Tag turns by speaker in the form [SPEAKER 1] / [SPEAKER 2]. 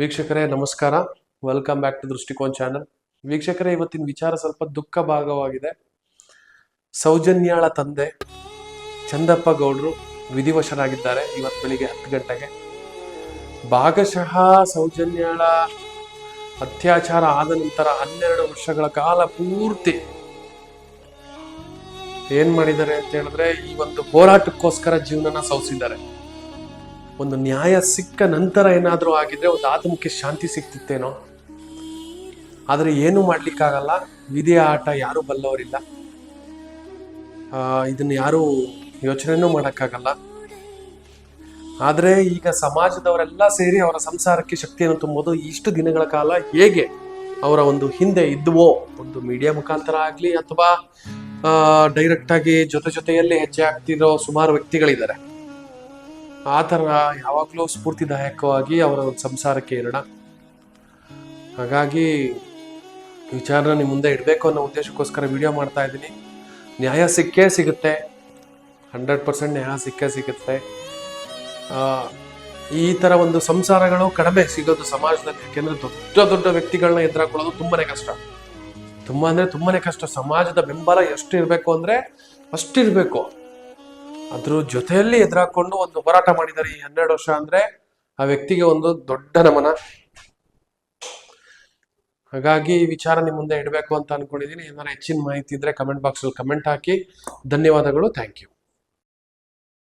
[SPEAKER 1] ವೀಕ್ಷಕರೇ, ನಮಸ್ಕಾರ. Welcome back to Drishtikon channel ವೀಕ್ಷಕರೇ, ಇವತ್ತಿನ ವಿಚಾರ ಸ್ವಲ್ಪ ದುಃಖ ಭಾಗವಾಗಿದೆ. ಸೌಜನ್ಯಾಳ ತಂದೆ ಚಂದಪ್ಪ ಗೌಡ್ರು ವಿಧಿವಶರಾಗಿದ್ದಾರೆ ಇವತ್ತು ಬೆಳಿಗ್ಗೆ ಹತ್ತು ಗಂಟೆಗೆ. ಭಾಗಶಃ ಸೌಜನ್ಯಾಳ ಅತ್ಯಾಚಾರ ಆದ ನಂತರ ಹನ್ನೆರಡು ವರ್ಷಗಳ ಕಾಲ ಪೂರ್ತಿ ಏನ್ ಮಾಡಿದ್ದಾರೆ ಅಂತ ಹೇಳಿದ್ರೆ, ಈ ಒಂದು ಹೋರಾಟಕ್ಕೋಸ್ಕರ ಜೀವನನ ಸೌಸಿದ್ದಾರೆ. ಒಂದು ನ್ಯಾಯ ಸಿಕ್ಕ ನಂತರ ಏನಾದರೂ ಆಗಿದ್ರೆ ಒಂದು ಆತ್ಮಕ್ಕೆ ಶಾಂತಿ ಸಿಕ್ತಿತ್ತೇನೋ ಆದರೆ ಏನು ಮಾಡಲಿಕ್ಕಾಗಲ್ಲ? ವಿಧಿಯ ಆಟ ಯಾರೂ ಬಲ್ಲವರಿಲ್ಲ. ಇದನ್ನು ಯಾರೂ ಯೋಚನೆಯೂ ಮಾಡೋಕ್ಕಾಗಲ್ಲ. ಆದರೆ ಈಗ ಸಮಾಜದವರೆಲ್ಲ ಸೇರಿ ಅವರ ಸಂಸಾರಕ್ಕೆ ಶಕ್ತಿಯನ್ನು ತುಂಬೋದು. ಇಷ್ಟು ದಿನಗಳ ಕಾಲ ಹೇಗೆ ಅವರ ಒಂದು ಹಿಂದೆ ಇದ್ವೋ? ಒಂದು ಮೀಡಿಯಾ ಮುಖಾಂತರ ಆಗಲಿ ಅಥವಾ ಡೈರೆಕ್ಟಾಗಿ ಜೊತೆ ಜೊತೆಯಲ್ಲಿ ಹೆಜ್ಜೆ ಆಗ್ತಿರೋ ಸುಮಾರು ವ್ಯಕ್ತಿಗಳಿದ್ದಾರೆ. ಆ ಥರ ಯಾವಾಗಲೂ ಸ್ಫೂರ್ತಿದಾಯಕವಾಗಿ ಅವರ ಒಂದು ಸಂಸಾರಕ್ಕೆ ಇರೋಣ. ಹಾಗಾಗಿ ವಿಚಾರನ ನಿಮ್ಮ ಮುಂದೆ ಇಡಬೇಕು ಅನ್ನೋ ಉದ್ದೇಶಕ್ಕೋಸ್ಕರ ವಿಡಿಯೋ ಮಾಡ್ತಾ ಇದ್ದೀನಿ. ನ್ಯಾಯ ಸಿಕ್ಕೇ ಸಿಗುತ್ತೆ. ಹಂಡ್ರೆಡ್ ಪರ್ಸೆಂಟ್ ನ್ಯಾಯ ಸಿಕ್ಕೇ ಸಿಗುತ್ತೆ. ಈ ಥರ ಒಂದು ಸಂಸಾರಗಳು ಕಡಿಮೆ ಸಿಗೋದು ಸಮಾಜದಲ್ಲಿ, ಯಾಕೆಂದರೆ ದೊಡ್ಡ ದೊಡ್ಡ ವ್ಯಕ್ತಿಗಳನ್ನ ಎದುರಾಕೊಳ್ಳೋದು ತುಂಬಾ ಕಷ್ಟ. ತುಂಬ ಅಂದರೆ ತುಂಬಾ ಕಷ್ಟ. ಸಮಾಜದ ಬೆಂಬಲ ಎಷ್ಟು ಇರಬೇಕು ಅಂದರೆ ಅಷ್ಟಿರಬೇಕು ಅದ್ರ ಜೊತೆಯಲ್ಲಿ ಎದುರಾಕೊಂಡು ಒಂದು ಹೋರಾಟ ಮಾಡಿದ್ದಾರೆ ಈ ಹನ್ನೆರಡು ವರ್ಷ ಅಂದ್ರೆ ಆ ವ್ಯಕ್ತಿಗೆ ಒಂದು ದೊಡ್ಡ ನಮನ. ಹಾಗಾಗಿ ಈ ವಿಚಾರ ನಿಮ್ಮ ಮುಂದೆ ಇಡಬೇಕು ಅಂತ ಅನ್ಕೊಂಡಿದ್ದೀನಿ. ಏನಾರ ಹೆಚ್ಚಿನ ಮಾಹಿತಿ ಇದ್ರೆ ಕಮೆಂಟ್ ಬಾಕ್ಸ್ ಅಲ್ಲಿ ಕಮೆಂಟ್ ಹಾಕಿ. ಧನ್ಯವಾದಗಳು. Thank you